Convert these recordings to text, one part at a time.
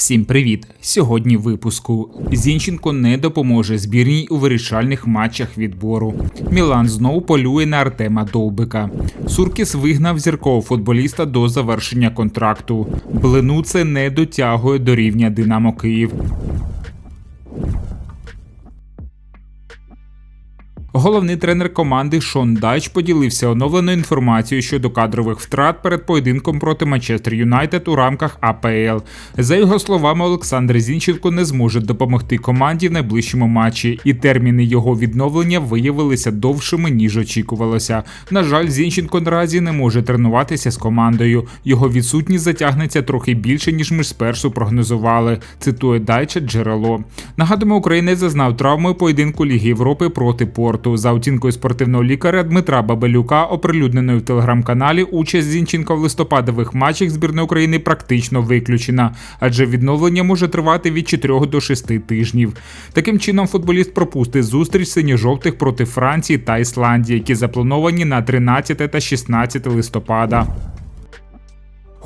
Всім привіт! Сьогодні в випуску Зінченко не допоможе збірній у вирішальних матчах відбору. Мілан знову полює на Артема Довбика. Суркіс вигнав зіркового футболіста до завершення контракту. Блину це не дотягує до рівня Динамо Київ. Головний тренер команди Шон Дайч поділився оновленою інформацією щодо кадрових втрат перед поєдинком проти Манчестер Юнайтед у рамках АПЛ. За його словами, Олександр Зінченко не зможе допомогти команді в найближчому матчі, і терміни його відновлення виявилися довшими ніж очікувалося. На жаль, Зінченко наразі не може тренуватися з командою. Його відсутність затягнеться трохи більше ніж ми спершу прогнозували. Цитує Дайча джерело. Нагадуємо, українець зазнав травми поєдинку Ліги Європи проти Порту спорту. За оцінкою спортивного лікаря Дмитра Бабелюка, оприлюдненою в телеграм-каналі, участь Зінченка в листопадових матчах збірної України практично виключена, адже відновлення може тривати від 4 до 6 тижнів. Таким чином, футболіст пропустить зустріч синьо-жовтих проти Франції та Ісландії, які заплановані на 13 та 16 листопада.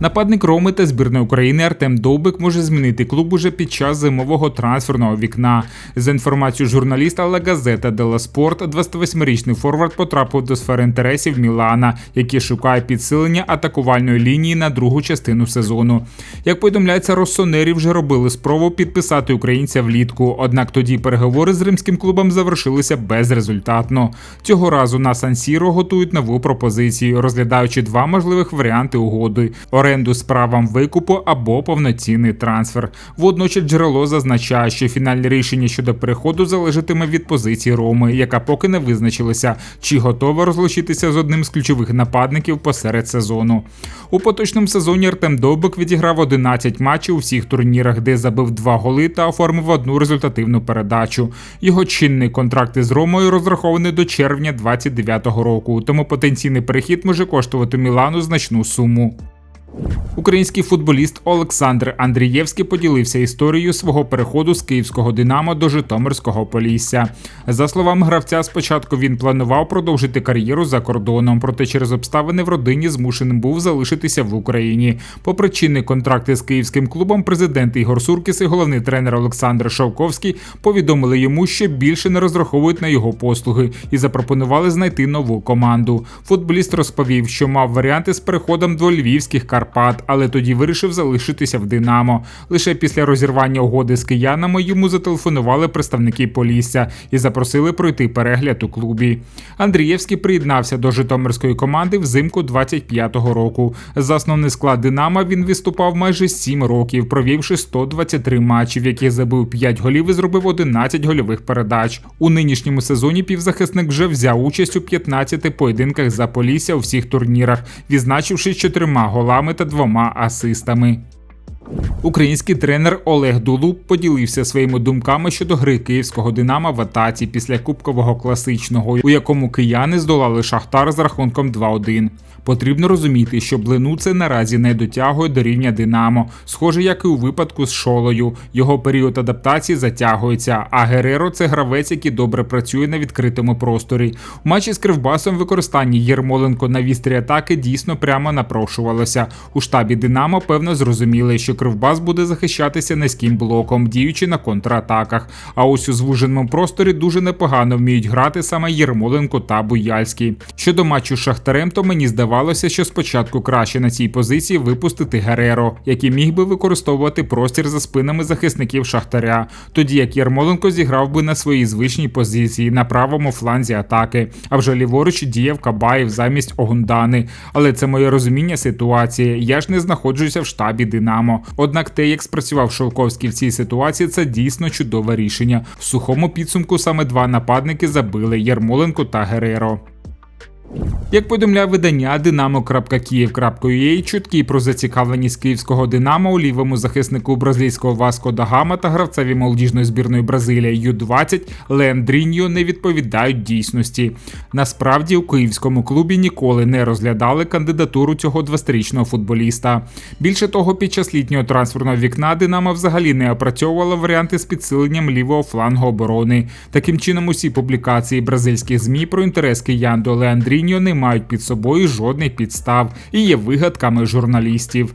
Нападник Роми та збірної України Артем Довбик може змінити клуб уже під час зимового трансферного вікна. За інформацією журналіста La Gazzetta dello Sport, 28-річний форвард потрапив до сфери інтересів Мілана, який шукає підсилення атакувальної лінії на другу частину сезону. Як повідомляється, Россонері вже робили спробу підписати українця влітку. Однак тоді переговори з римським клубом завершилися безрезультатно. Цього разу на Сан-Сіро готують нову пропозицію, розглядаючи два можливих варіанти угоди оренду з правом викупу або повноцінний трансфер. Водночас джерело зазначає, що фінальне рішення щодо переходу залежатиме від позиції Роми, яка поки не визначилася, чи готова розлучитися з одним з ключових нападників посеред сезону. У поточному сезоні Артем Довбик відіграв 11 матчів у всіх турнірах, де забив два голи та оформив одну результативну передачу. Його чинний контракт із Ромою розрахований до червня 2029 року, тому потенційний перехід може коштувати Мілану значну суму. Український футболіст Олександр Андрієвський поділився історією свого переходу з київського Динамо до Житомирського Полісся. За словами гравця, спочатку він планував продовжити кар'єру за кордоном, проте через обставини в родині змушеним був залишитися в Україні. По причини контракти з київським клубом президент Ігор Суркіс і головний тренер Олександр Шовковський повідомили йому, що більше не розраховують на його послуги і запропонували знайти нову команду. Футболіст розповів, що мав варіанти з переходом до львівських кар. Але тоді вирішив залишитися в Динамо. Лише після розірвання угоди з киянами йому зателефонували представники Полісся і запросили пройти перегляд у клубі. Андрієвський приєднався до Житомирської команди взимку 25-го року. За основний склад Динамо він виступав майже 7 років, провівши 123 матчі, в яких забив 5 голів і зробив 11 гольових передач. У нинішньому сезоні півзахисник вже взяв участь у 15 поєдинках за Полісся у всіх турнірах, відзначивши чотирма голами та двома асистами. Український тренер Олег Дулуб поділився своїми думками щодо гри київського Динамо в атаці після кубкового класичного, у якому кияни здолали Шахтар з рахунком 2-1. Потрібно розуміти, що блину це наразі не дотягує до рівня Динамо, схоже, як і у випадку з шолою. Його період адаптації затягується. А Гереро це гравець, який добре працює на відкритому просторі. У матчі з Кривбасом використання Єрмоленко на вістрі атаки дійсно прямо напрошувалося. У штабі Динамо певно зрозуміли, що Кривбас буде захищатися низьким блоком, діючи на контратаках. А ось у звуженому просторі дуже непогано вміють грати саме Єрмоленко та Буяльський. Щодо матчу з Шахтарем, то мені здавалося, здавалося, що спочатку краще на цій позиції випустити Гереро, який міг би використовувати простір за спинами захисників Шахтаря, тоді як Ярмоленко зіграв би на своїй звичній позиції на правому фланзі атаки, а вже ліворуч діяв Кабаєв замість Огундани. Але це моє розуміння ситуації. Я ж не знаходжуся в штабі Динамо. Однак те, як спрацював Шовковський в цій ситуації, це дійсно чудове рішення. В сухому підсумку саме два нападники забили Ярмоленко та Гереро. Як повідомляє видання Dynamo.Kiev.ua, чутки про зацікавленість київського Динамо у лівому захиснику бразильського Васко да Гама та гравцеві молодіжної збірної Бразилії Ю-20 Леандріньо не відповідають дійсності. Насправді у київському клубі ніколи не розглядали кандидатуру цього 20-річного футболіста. Більше того, під час літнього трансферного вікна Динамо взагалі не опрацьовувала варіанти з підсиленням лівого флангу оборони. Таким чином, усі публікації бразильських змі про інтерес киян до Леандріньо не мають під собою жодних підстав і є вигадками журналістів.